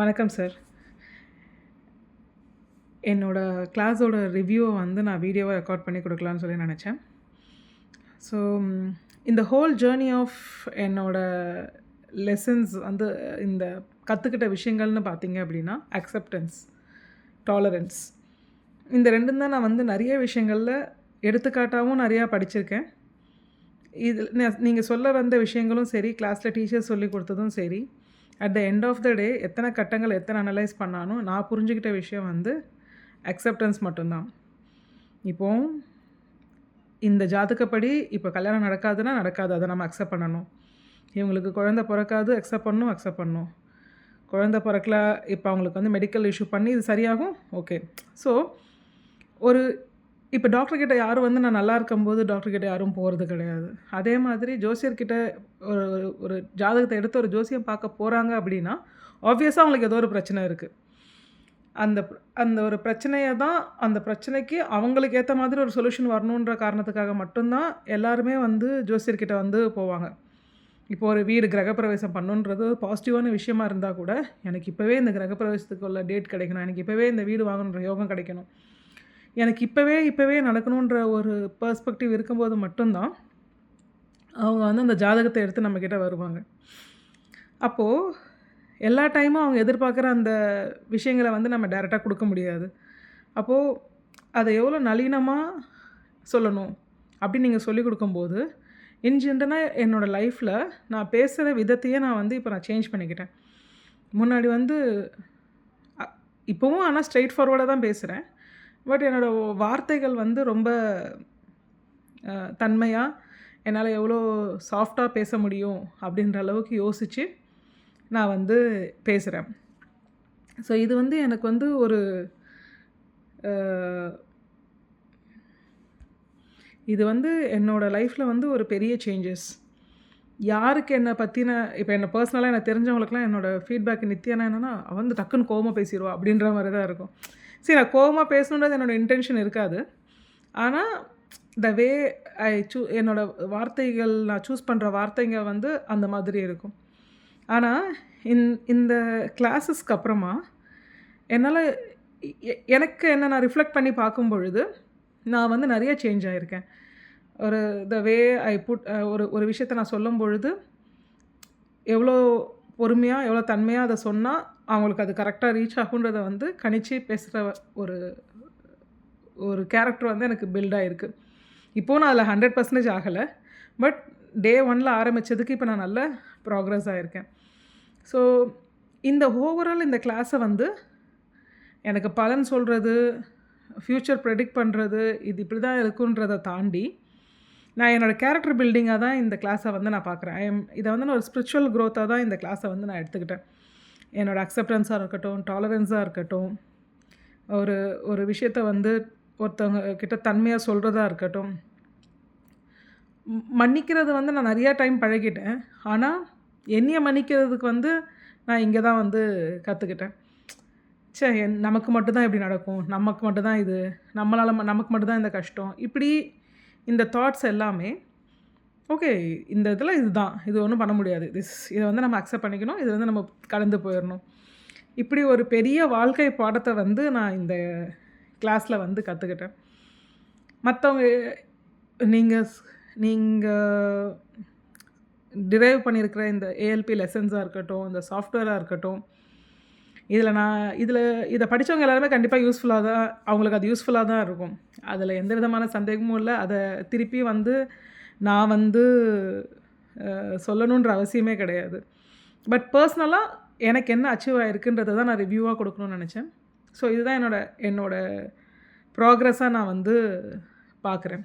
வணக்கம் சார் என்னோட கிளாஸோட ரிவ்யூவை வந்து நான் வீடியோவை ரெக்கார்ட் பண்ணி கொடுக்கலான்னு சொல்லி நினச்சேன். ஸோ இந்த ஹோல் ஜேர்னி ஆஃப் என்னோட லெசன்ஸ் வந்து இந்த கற்றுக்கிட்ட விஷயங்கள்னு பார்த்தீங்க அப்படின்னா அக்செப்டன்ஸ் டாலரன்ஸ் இந்த ரெண்டும் தான் நான் வந்து நிறைய விஷயங்களில் எடுத்துக்காட்டாகவும் நிறையா படிச்சிருக்கேன். இதில் நீங்கள் சொல்ல வந்த விஷயங்களும் சரி கிளாஸில் டீச்சர் சொல்லி கொடுத்ததும் சரி at the end of the day எத்தனை கட்டங்கள் எத்தனை அனலைஸ் பண்ணாலும் நான் புரிஞ்சுக்கிட்ட விஷயம் வந்து அக்செப்டன்ஸ் மட்டும்தான். இப்போது இந்த ஜாதகப்படி இப்போ கல்யாணம் நடக்காதுன்னா நடக்காது. அதை நம்ம அக்செப்ட் பண்ணணும். இவங்களுக்கு குழந்த பிறக்காது அக்செப்ட் பண்ணும் அக்செப்ட் பண்ணும் குழந்த பிறக்கல இப்போ அவங்களுக்கு வந்து மெடிக்கல் இஷ்யூ பண்ணி இது சரியாகும் ஓகே ஸோ ஒரு இப்போ டாக்டர்கிட்ட யாரும் வந்து நான் நல்லா இருக்கும்போது டாக்டர்கிட்ட யாரும் போகிறது கிடையாது. அதே மாதிரி ஜோசியர்கிட்ட ஒரு ஒரு ஜாதகத்தை எடுத்து ஒரு ஜோசியம் பார்க்க போகிறாங்க அப்படின்னா ஆப்வியஸாக அவங்களுக்கு ஏதோ ஒரு பிரச்சனை இருக்குது அந்த அந்த ஒரு பிரச்சனையை தான் அந்த பிரச்சனைக்கு அவங்களுக்கு ஏற்ற மாதிரி ஒரு சொல்யூஷன் வரணுன்ற காரணத்துக்காக மட்டும்தான் எல்லாருமே வந்து ஜோசியர்கிட்ட வந்து போவாங்க. இப்போ ஒரு வீடு கிரகப்பிரவேசம் பண்ணுன்றது பாசிட்டிவான விஷயமா இருந்தால் கூட எனக்கு இப்போவே இந்த கிரகப்பிரவேசத்துக்கு உள்ள டேட் கிடைக்கணும் எனக்கு இப்போவே இந்த வீடு வாங்கணுன்ற யோகம் கிடைக்கணும். எனக்கு இப்போவே இப்போவே நடக்கணுன்ற ஒரு பர்ஸ்பெக்டிவ் இருக்கும்போது மட்டும்தான் அவங்க வந்து அந்த ஜாதகத்தை எடுத்து நம்மக்கிட்ட வருவாங்க. அப்போது எல்லா டைமும் அவங்க எதிர்பார்க்குற அந்த விஷயங்களை வந்து நம்ம டேரெக்டாக கொடுக்க முடியாது. அப்போது அதை எவ்வளோ நளினமாக சொல்லணும் அப்படின்னு நீங்கள் சொல்லிக் கொடுக்கும்போது இன் ஜென்ரலாக என்னோடய லைஃப்பில் நான் பேசுகிற விதத்தையே நான் வந்து இப்போ நான் சேஞ்ச் பண்ணிக்கிட்டேன். முன்னாடி வந்து இப்போவும் ஆனால் ஸ்ட்ரெயிட் ஃபார்வர்டாக தான் பேசுகிறேன் பட் என்னோடய வார்த்தைகள் வந்து ரொம்ப தன்மையாக என்னால் எவ்வளோ சாஃப்டாக பேச முடியும் அப்படின்ற அளவுக்கு யோசித்து நான் வந்து பேசுகிறேன் ஸோ இது வந்து எனக்கு வந்து ஒரு இது வந்து என்னோடய லைஃப்பில் வந்து ஒரு பெரிய சேஞ்சஸ் யாருக்கு என்னை பற்றின இப்போ என்னை பர்சனலாக எனக்கு தெரிஞ்சவங்களுக்குலாம் என்னோடய ஃபீட்பேக் நித்தியானா என்னென்னா வந்து டக்குன்னு கோபமாக பேசிடுவா அப்படின்ற மாதிரி தான் இருக்கும். சரி நான் கோவமாக பேசணுன்றது என்னோடய இன்டென்ஷன் இருக்காது. ஆனால் த வே ஐ சூ என்னோடய வார்த்தைகள் நான் சூஸ் பண்ணுற வார்த்தைங்க வந்து அந்த மாதிரி இருக்கும். ஆனால் இந் இந்த கிளாஸஸ்க்கு அப்புறமா என்னால் எனக்கு என்ன நான் ரிஃப்ளெக்ட் பண்ணி பார்க்கும் பொழுது நான் வந்து நிறைய சேஞ்ச் ஆகியிருக்கேன் ஒரு த வே ஐ புட் ஒரு ஒரு விஷயத்தை நான் சொல்லும் பொழுது எவ்வளோ பொறுமையாக எவ்வளோ தன்மையாக அதை சொன்னால் அவங்களுக்கு அது கரெக்டாக ரீச் ஆகுன்றதை வந்து கணிச்சு பேசுகிற ஒரு ஒரு கேரக்டர் வந்து எனக்கு பில்ட் ஆகிருக்கு இப்போது நான் அதில் ஹண்ட்ரட் பர்சன்டேஜ் ஆகலை. பட் டே ஒனில் ஆரம்பித்ததுக்கு இப்போ நான் நல்ல ப்ராக்ரஸ் ஆகிருக்கேன் ஸோ இந்த ஓவரால் இந்த கிளாஸை வந்து எனக்கு பலன் சொல்கிறது ஃப்யூச்சர் ப்ரெடிக்ட் பண்ணுறது இது இப்படி தான் இருக்குன்றதை தாண்டி நான் என்னோடய கேரக்டர் பில்டிங்காக தான் இந்த கிளாஸை வந்து நான் பார்க்குறேன். ஐ எம் இதை வந்து நான் ஒரு ஸ்பிரிச்சுவல் க்ரோத்தாக தான் இந்த கிளாஸை வந்து நான் எடுத்துக்கிட்டேன். என்னோடய அக்செப்டன்ஸாக இருக்கட்டும் டாலரன்ஸாக இருக்கட்டும் ஒரு ஒரு விஷயத்த வந்து ஒருத்தவங்க கிட்ட தன்மையாக சொல்கிறதா இருக்கட்டும். மன்னிக்கிறது வந்து நான் நிறையா டைம் பழகிட்டேன். ஆனால் என்னையை மன்னிக்கிறதுக்கு வந்து நான் இங்கே தான் வந்து கற்றுக்கிட்டேன் சே என் நமக்கு மட்டும்தான் இப்படி நடக்கும். நமக்கு மட்டும்தான் இது. நம்மளால் நமக்கு மட்டும்தான் இந்த கஷ்டம். இப்படி இந்த தாட்ஸ் எல்லாமே ஓகே இந்த இதில் இதுதான். இது ஒன்றும் பண்ண முடியாது. திஸ் இதை வந்து நம்ம அக்செப்ட் பண்ணிக்கணும். இது வந்து நம்ம கடந்து போயிடணும். இப்படி ஒரு பெரிய வாழ்க்கை பாடத்தை வந்து நான் இந்த கிளாஸில் வந்து கற்றுக்கிட்டேன் மற்றவங்க நீங்கள் நீங்கள் டிரைவ் பண்ணியிருக்கிற இந்த ஏஎல்பி லெசன்ஸாக இருக்கட்டும் இந்த சாஃப்ட்வேராக இருக்கட்டும் இதில் நான் இதில் இதை படித்தவங்க எல்லாருமே கண்டிப்பாக யூஸ்ஃபுல்லாக தான் அவங்களுக்கு அது யூஸ்ஃபுல்லாக தான் இருக்கும். அதில் எந்த விதமான சந்தேகமும் இல்லை. அதை திருப்பி வந்து நான் வந்து சொல்லணுன்ற அவசியமே கிடையாது. பட் பர்சனலாக எனக்கு என்ன அச்சீவ் ஆகிருக்குன்றதை தான் நான் ரிவ்யூவாக கொடுக்கணும்னு நினச்சேன். ஸோ இதுதான் என்னோட என்னோடய ப்ராக்ரெஸ்ஸாக நான் வந்து பார்க்குறேன்